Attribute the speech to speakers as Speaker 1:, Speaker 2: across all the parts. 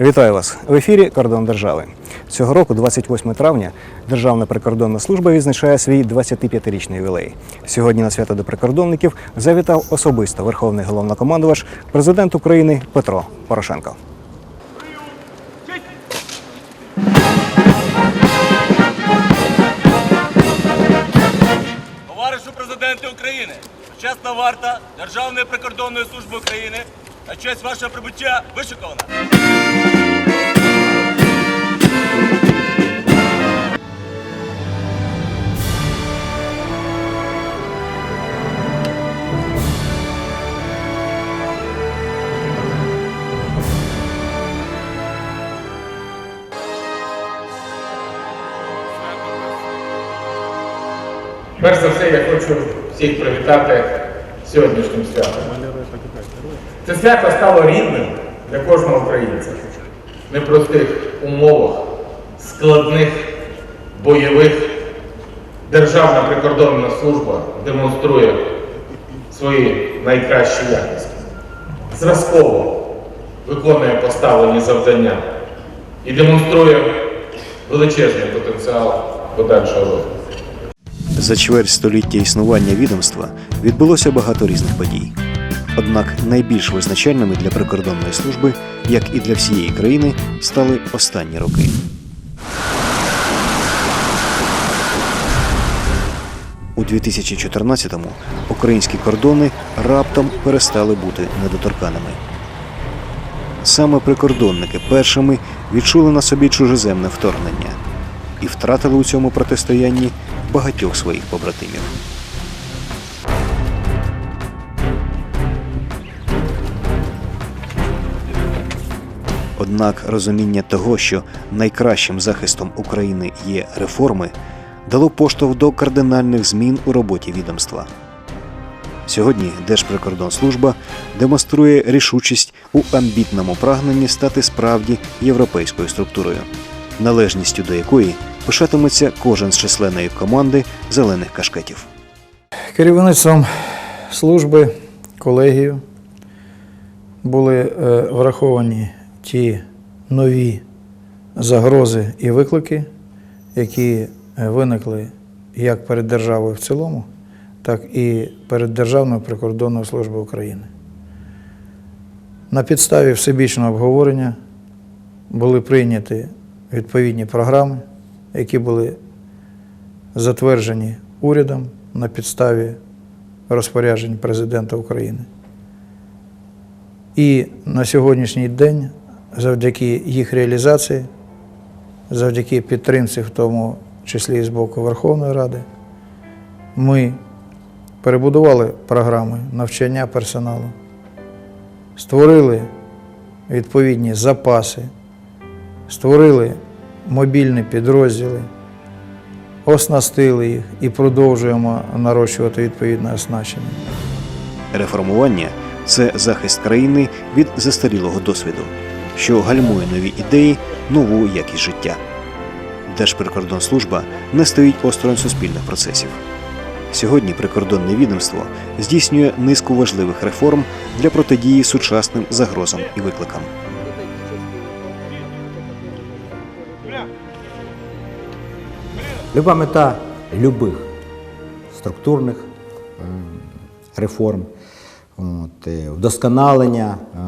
Speaker 1: Вітаю вас в ефірі Кордон держави. Цього року, 28 травня, Державна прикордонна служба відзначає свій 25-річний ювілей. Сьогодні на свято до прикордонників завітав особисто Верховний головнокомандувач, президент України Петро Порошенко.
Speaker 2: Товаришу президенте України, почесна варта Державної прикордонної служби України на честь вашого прибуття вишикована.
Speaker 3: Перш за все, я хочу всіх привітати сьогоднішнім святом. Це свято стало рідним для кожного українця. В непростих умовах, складних, бойових. Державна прикордонна служба демонструє свої найкращі якості. Зразково виконує поставлені завдання і демонструє величезний потенціал подальшого розвитку.
Speaker 1: За чверть століття існування відомства відбулося багато різних подій. Однак найбільш визначальними для прикордонної служби, як і для всієї країни, стали останні роки. У 2014-му українські кордони раптом перестали бути недоторканими. Саме прикордонники першими відчули на собі чужеземне вторгнення і втратили у цьому протистоянні багатьох своїх побратимів. Однак розуміння того, що найкращим захистом України є реформи, дало поштовх до кардинальних змін у роботі відомства. Сьогодні Держприкордонслужба демонструє рішучість у амбітному прагненні стати справді європейською структурою, належністю до якої пишатиметься кожен з численної команди зелених кашкетів.
Speaker 4: Керівництвом служби, колегію були е, враховані ті нові загрози і виклики, які е, виникли як перед державою в цілому, так і перед Державною прикордонною службою України. На підставі всебічного обговорення були прийняті відповідні програми, які були затверджені урядом на підставі розпоряджень президента України. І на сьогоднішній день, завдяки їх реалізації, завдяки підтримці, в тому числі і з боку Верховної Ради, ми перебудували програми навчання персоналу, створили відповідні запаси, створили мобільні підрозділи оснастили їх і продовжуємо нарощувати відповідне оснащення.
Speaker 1: Реформування це захист країни від застарілого досвіду, що гальмує нові ідеї, нову якість життя. Держприкордонслужба не стоїть осторонь суспільних процесів. Сьогодні прикордонне відомство здійснює низку важливих реформ для протидії сучасним загрозам і викликам.
Speaker 5: Люба мета любих структурних ем, реформ, от, е, вдосконалення е,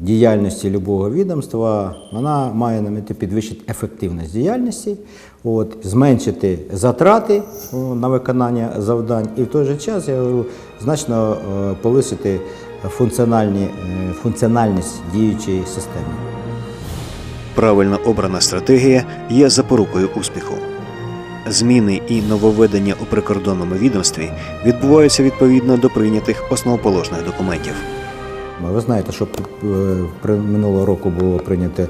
Speaker 5: діяльності любого відомства, вона має на меті підвищити ефективність діяльності, от, зменшити затрати на виконання завдань і в той же час, я говорю, значно е, повисити функціональні, е, функціональність діючої системи.
Speaker 1: Правильно обрана стратегія є запорукою успіху. Зміни і нововведення у прикордонному відомстві відбуваються відповідно до прийнятих основоположних документів.
Speaker 5: Ви знаєте, що е, минулого року було прийнято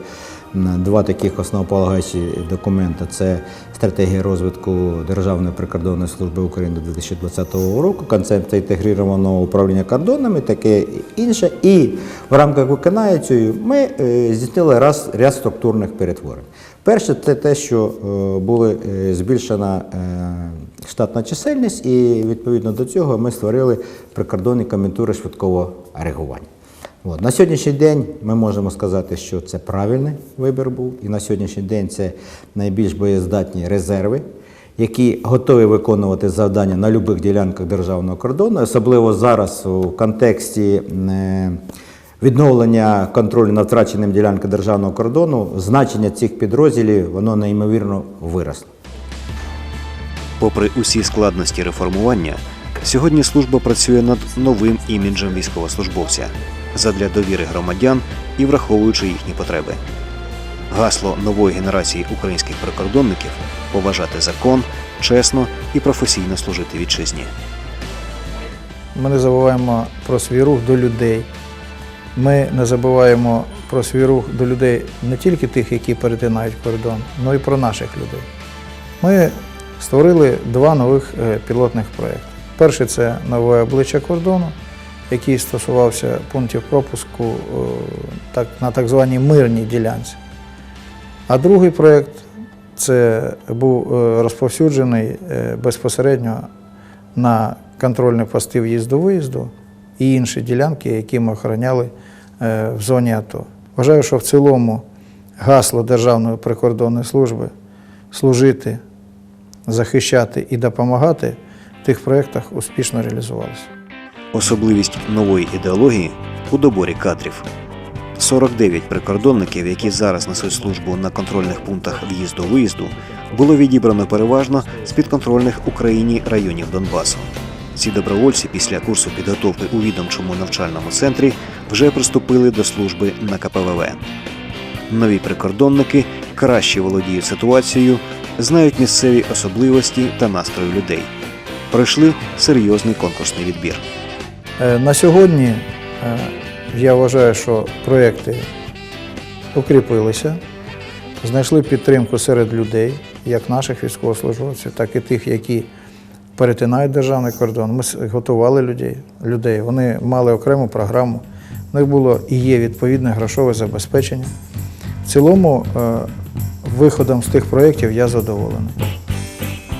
Speaker 5: два таких основополагаючі документи. Це стратегія розвитку Державної прикордонної служби України до 2020 року, концепція інтегрованого управління кордонами, таке інше. І в рамках виконання ми е, здійснили ряд структурних перетворень. Перше, це те, що е, була збільшена е, штатна чисельність, і відповідно до цього ми створили прикордонні коментури швидкого реагування. От. На сьогоднішній день ми можемо сказати, що це правильний вибір був, і на сьогоднішній день це найбільш боєздатні резерви, які готові виконувати завдання на будь-яких ділянках державного кордону, особливо зараз у контексті е, відновлення контролю над втраченим ділянками державного кордону, значення цих підрозділів воно неймовірно виросло.
Speaker 1: Попри усі складності реформування, сьогодні служба працює над новим іміджем військовослужбовця задля довіри громадян і враховуючи їхні потреби. Гасло нової генерації українських прикордонників поважати закон, чесно і професійно служити вітчизні.
Speaker 4: Ми не забуваємо про свій рух до людей. Ми не забуваємо про свій рух до людей не тільки тих, які перетинають кордон, але й про наших людей. Ми створили два нових е, пілотних проєкти. Перший це нове обличчя кордону, який стосувався пунктів пропуску е, на так званій мирній ділянці. А другий проєкт це був е, розповсюджений безпосередньо на контрольні пости в'їзду-виїзду і інші ділянки, які ми охороняли е, в зоні АТО. Вважаю, що в цілому гасло Державної прикордонної служби служити, захищати і допомагати в тих проєктах успішно реалізувалося.
Speaker 1: Особливість нової ідеології у доборі кадрів. 49 прикордонників, які зараз несуть службу на контрольних пунктах в'їзду-виїзду, було відібрано переважно з підконтрольних Україні районів Донбасу. Ці добровольці після курсу підготовки у відомчому навчальному центрі вже приступили до служби на КПВВ. Нові прикордонники краще володіють ситуацією, знають місцеві особливості та настрої людей. Пройшли серйозний конкурсний відбір.
Speaker 4: Е, На сьогодні е, я вважаю, що проєкти укріпилися, знайшли підтримку серед людей, як наших військовослужбовців, так і тих, які перетинають державний кордон. Ми готували людей. людей. Вони мали окрему програму. У них було і є відповідне грошове забезпечення. В цілому, е, виходом з тих проєктів я задоволений.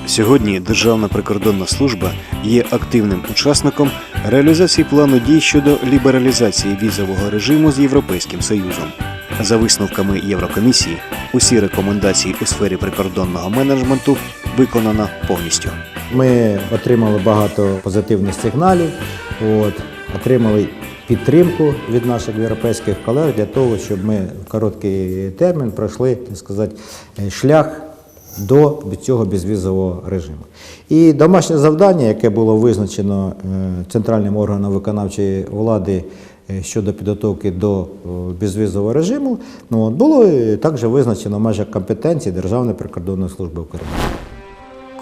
Speaker 1: Сьогодні Державна прикордонна служба є активним учасником реалізації плану дій щодо лібералізації візового режиму з Європейським Союзом. За висновками Єврокомісії, усі рекомендації у сфері прикордонного менеджменту виконано повністю.
Speaker 5: Ми отримали багато позитивних сигналів, от, отримали підтримку від наших європейських колег для того, щоб ми в короткий термін пройшли так сказати, шлях до цього безвізового режиму. І домашнє завдання, яке було визначено е, центральним органом виконавчої влади е, щодо підготовки до е, безвізового режиму, ну, було також визначено в межах компетенції Державної прикордонної служби України.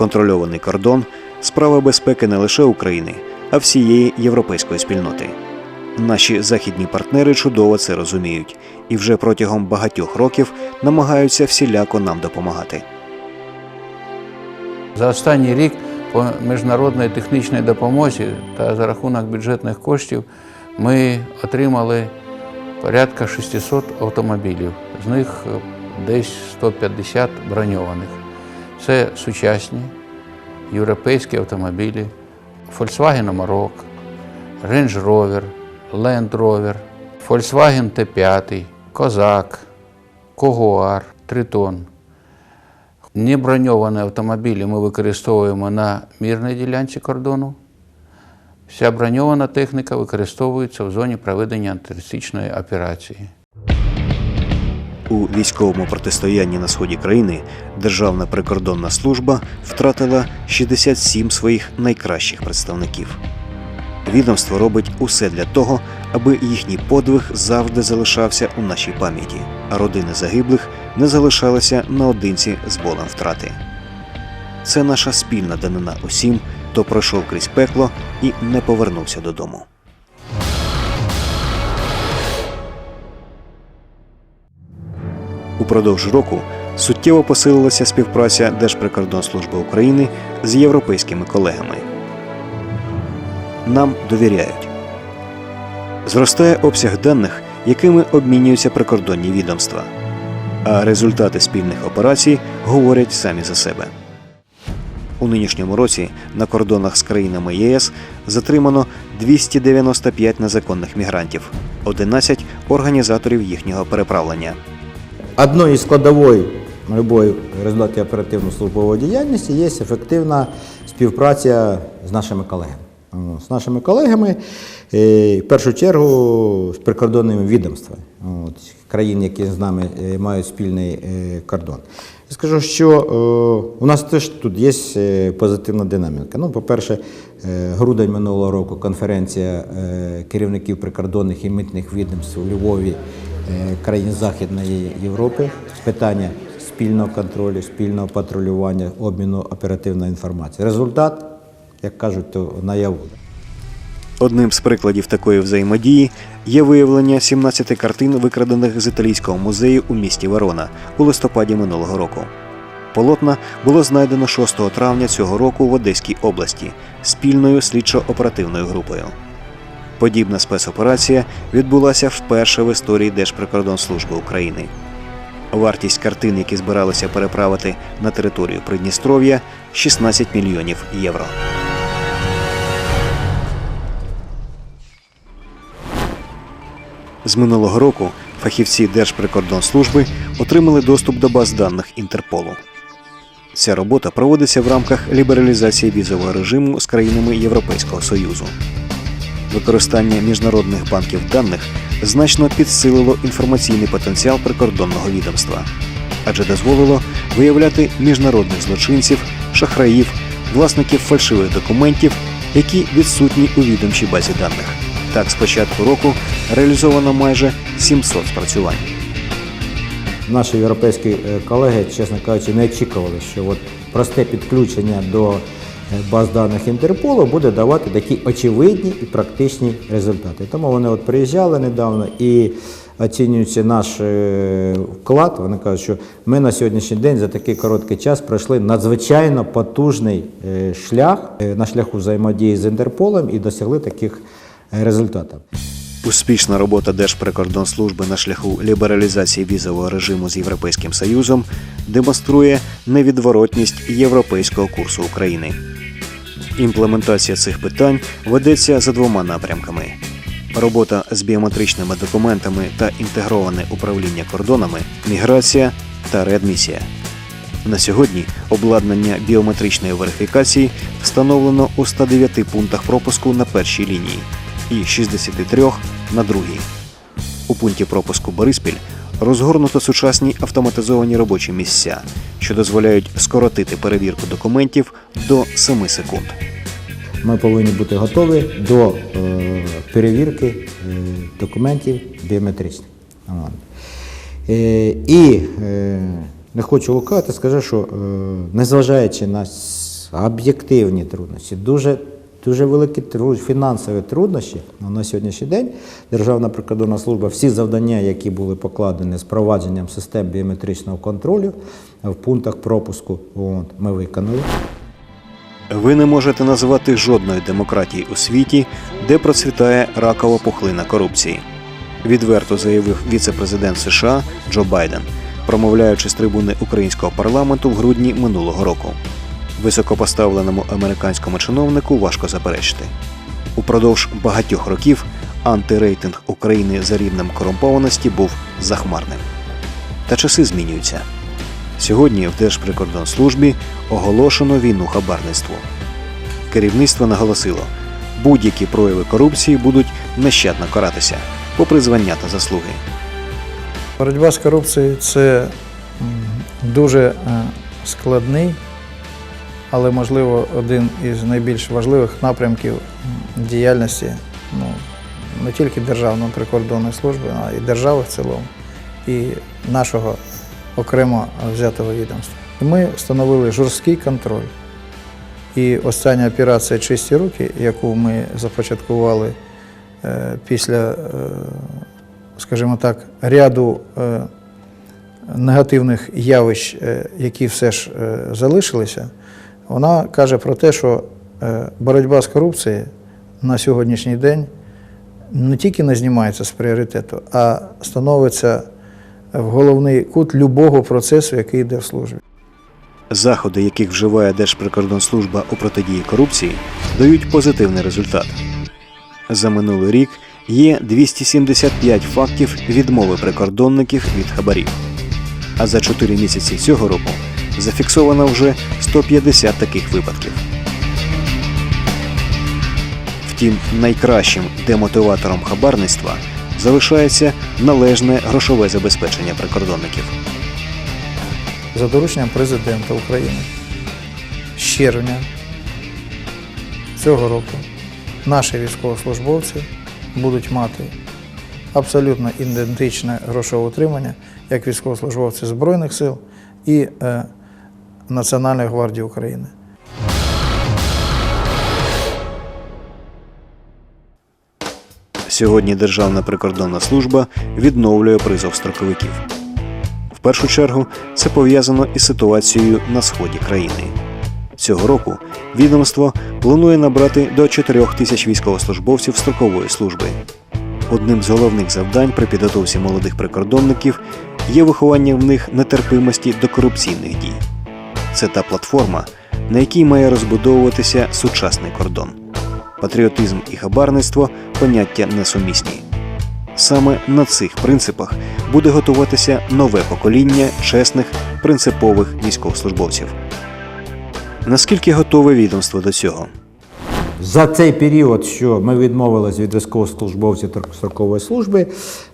Speaker 1: Контрольований кордон справа безпеки не лише України, а всієї європейської спільноти. Наші західні партнери чудово це розуміють і вже протягом багатьох років намагаються всіляко нам допомагати.
Speaker 6: За останній рік по міжнародній технічній допомозі та за рахунок бюджетних коштів ми отримали порядка 600 автомобілів, з них е, десь 150 броньованих. Це сучасні європейські автомобілі, Volkswagen Amarok, Range Rover, Land Rover, Volkswagen T5, Козак, Когуар, Тритон. Неброньовані автомобілі ми використовуємо на мірній ділянці кордону. Вся броньована техніка використовується в зоні проведення антитерористичної операції.
Speaker 1: У військовому протистоянні на сході країни Державна прикордонна служба втратила 67 своїх найкращих представників. Відомство робить усе для того, аби їхній подвиг завжди залишався у нашій пам'яті, а родини загиблих не залишалися наодинці з болем втрати. Це наша спільна данина усім, хто пройшов крізь пекло і не повернувся додому. Упродовж року суттєво посилилася співпраця Держприкордонслужби України з європейськими колегами. Нам довіряють. Зростає обсяг даних, якими обмінюються прикордонні відомства. А результати спільних операцій говорять самі за себе. У нинішньому році на кордонах з країнами ЄС затримано 295 незаконних мігрантів, 11 організаторів їхнього переправлення.
Speaker 5: Одною із складової любої результаті оперативно-службової діяльності є ефективна співпраця з нашими колегами. О, З нашими колегами, е, в першу чергу, з прикордонними відомствами країн, які з нами е, мають спільний е, кордон. Скажу, що у нас теж тут є позитивна динаміка. Ну, по-перше, грудень минулого року конференція керівників прикордонних і митних відомств у Львові країн Західної Європи питання спільного контролю, спільного патрулювання, обміну оперативної інформації. Результат, як кажуть, то наяву.
Speaker 1: Одним з прикладів такої взаємодії є виявлення 17 картин, викрадених з італійського музею у місті Верона у листопаді минулого року. Полотна було знайдено 6 травня цього року в Одеській області спільною слідчо-оперативною групою. Подібна спецоперація відбулася вперше в історії Держприкордонслужби України. Вартість картин, які збиралися переправити на територію Придністров'я 16 мільйонів євро. З минулого року фахівці Держприкордонслужби отримали доступ до баз даних Інтерполу. Ця робота проводиться в рамках лібералізації візового режиму з країнами Європейського Союзу. Використання міжнародних банків даних значно підсилило інформаційний потенціал прикордонного відомства, адже дозволило виявляти міжнародних злочинців, шахраїв, власників фальшивих документів, які відсутні у відомчій базі даних. Так, з початку року реалізовано майже 700 спрацювань.
Speaker 5: Наші європейські е, колеги, чесно кажучи, не очікували, що от просте підключення до баз даних Інтерполу буде давати такі очевидні і практичні результати. Тому вони от приїжджали недавно і оцінюючи наш е, вклад, вони кажуть, що ми на сьогоднішній день за такий короткий час пройшли надзвичайно потужний е, шлях е, на шляху взаємодії з Інтерполом і досягли таких е, результатів.
Speaker 1: Успішна робота Держприкордонслужби на шляху лібералізації візового режиму з Європейським Союзом демонструє невідворотність європейського курсу України. Імплементація цих питань ведеться за двома напрямками: робота з біометричними документами та інтегроване управління кордонами, міграція та реадмісія. На сьогодні обладнання біометричної верифікації встановлено у 109 пунктах пропуску на першій лінії і 63 на другій. У пункті пропуску Бориспіль розгорнуто сучасні автоматизовані робочі місця, що дозволяють скоротити перевірку документів до 7 секунд.
Speaker 5: Ми повинні бути готові до е, перевірки е, документів біометричних. Е, і не хочу лукати, скажу, що незважаючи на об'єктивні труднощі, дуже, дуже великі фінансові труднощі на сьогоднішній день Державна прикордонна служба всі завдання, які були покладені з провадженням систем біометричного контролю в пунктах пропуску, ми виконали.
Speaker 1: Ви не можете назвати жодної демократії у світі, де процвітає ракова пухлина корупції. Відверто заявив віце-президент США Джо Байден, промовляючи з трибуни українського парламенту в грудні минулого року. Високопоставленому американському чиновнику важко заперечити. Упродовж багатьох років антирейтинг України за рівнем корумпованості був захмарним. Та часи змінюються. Сьогодні в Держприкордонслужбі оголошено війну хабарництву. Керівництво наголосило, будь-які прояви корупції будуть нещадно каратися, попри звання та заслуги.
Speaker 4: Боротьба з корупцією це дуже е, складний, але, можливо, один із найбільш важливих напрямків діяльності ну, не тільки Державної прикордонної служби, а й держави в цілому, і нашого окремо взятого відомства. І ми встановили жорсткий контроль. І остання операція Чисті руки, яку ми започаткували е, після е, скажімо так, ряду е, негативних явищ, які все ж залишилися, вона каже про те, що е, боротьба з корупцією на сьогоднішній день не тільки не знімається з пріоритету, а становиться в головний кут любого процесу, який йде в службі.
Speaker 1: Заходи, яких вживає Держприкордонслужба у протидії корупції, дають позитивний результат. За минулий рік є 275 фактів відмови прикордонників від хабарів. А за 4 місяці цього року зафіксовано вже 150 таких випадків. Втім, найкращим демотиватором хабарництва залишається належне грошове забезпечення прикордонників.
Speaker 4: За дорученням президента України з червня цього року наші військовослужбовці будуть мати абсолютно ідентичне грошове утримання, як військовослужбовці Збройних сил і е, Національної гвардії України.
Speaker 1: Сьогодні Державна прикордонна служба відновлює призов строковиків. В першу чергу це пов'язано із ситуацією на сході країни. Цього року відомство планує набрати до 4 тисяч військовослужбовців строкової служби. Одним з головних завдань при підготовці молодих прикордонників є виховання в них нетерпимості до корупційних дій. Це та платформа, на якій має розбудовуватися сучасний кордон. Патріотизм і хабарництво поняття несумісні. Саме на цих принципах буде готуватися нове покоління чесних, принципових військовослужбовців. Наскільки готове відомство до цього?
Speaker 5: За цей період, що ми відмовились від військовослужбовців тр- строкової служби,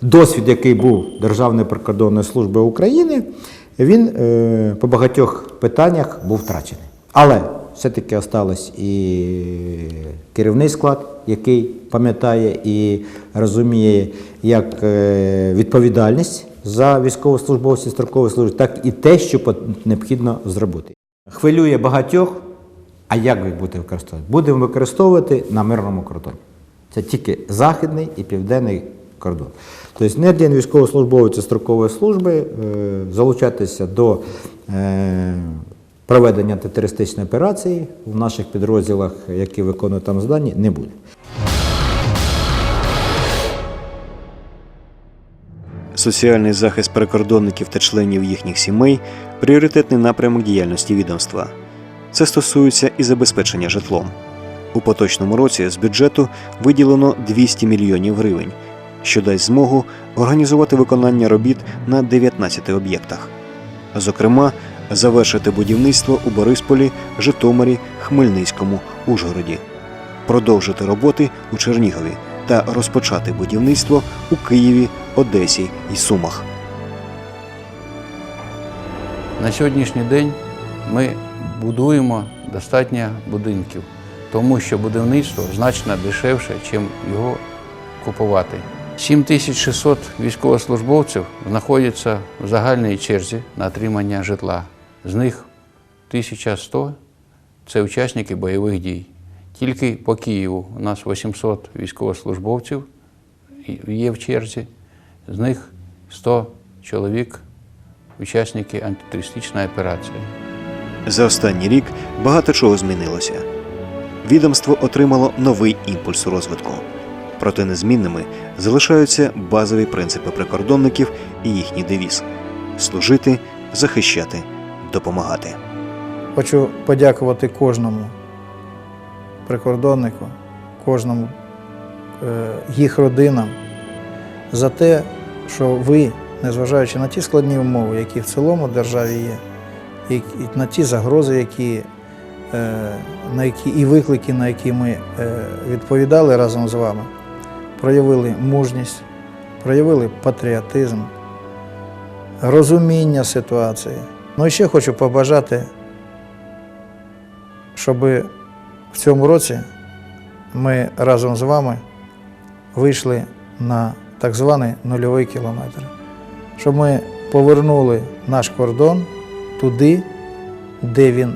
Speaker 5: досвід, який був Державної прикордонної служби України, він е, по багатьох питаннях був втрачений. Але все-таки осталось і керівний склад, який пам'ятає і розуміє як е, відповідальність за військовослужбовців строкової служби, так і те, що необхідно зробити. Хвилює багатьох. А як ви будете використовувати? Будемо використовувати на мирному кордоні. Це тільки західний і південний кордон. Тобто не один військовослужбовець строкової служби е, залучатися до е, проведення антитерористичної операції в наших підрозділах, які виконують там завдання, не буде.
Speaker 1: Соціальний захист прикордонників та членів їхніх сімей пріоритетний напрямок діяльності відомства. Це стосується і забезпечення житлом. У поточному році з бюджету виділено 200 мільйонів гривень, що дасть змогу організувати виконання робіт на 19 об'єктах. Зокрема, завершити будівництво у Борисполі, Житомирі, Хмельницькому, Ужгороді, продовжити роботи у Чернігові та розпочати будівництво у Києві, Одесі і Сумах.
Speaker 6: На сьогоднішній день ми будуємо достатньо будинків, тому що будівництво значно дешевше, ніж його купувати. 7600 військовослужбовців знаходяться в загальній черзі на отримання житла. З них 1100 це учасники бойових дій. Тільки по Києву у нас 800 військовослужбовців є в черзі, з них 100 чоловік учасники антитерористичної операції.
Speaker 1: За останній рік багато чого змінилося. Відомство отримало новий імпульс розвитку. Проте незмінними залишаються базові принципи прикордонників і їхній девіз служити, захищати, допомагати.
Speaker 4: Хочу подякувати кожному прикордоннику, кожному е, їх родинам за те, що ви, незважаючи на ті складні умови, які в цілому державі є, і, на ті загрози, які, е, на які і виклики, на які ми е, відповідали разом з вами, проявили мужність, проявили патріотизм, розуміння ситуації. Ну і ще хочу побажати щоб в цьому році ми разом з вами вийшли на так званий нульовий кілометр, щоб ми повернули наш кордон туди, де він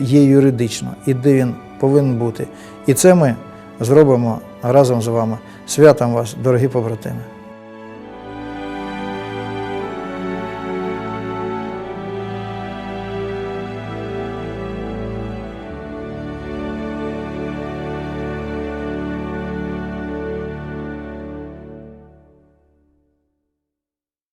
Speaker 4: є юридично і де він повинен бути. І це ми зробимо разом з вами. Святом вас, дорогі побратими!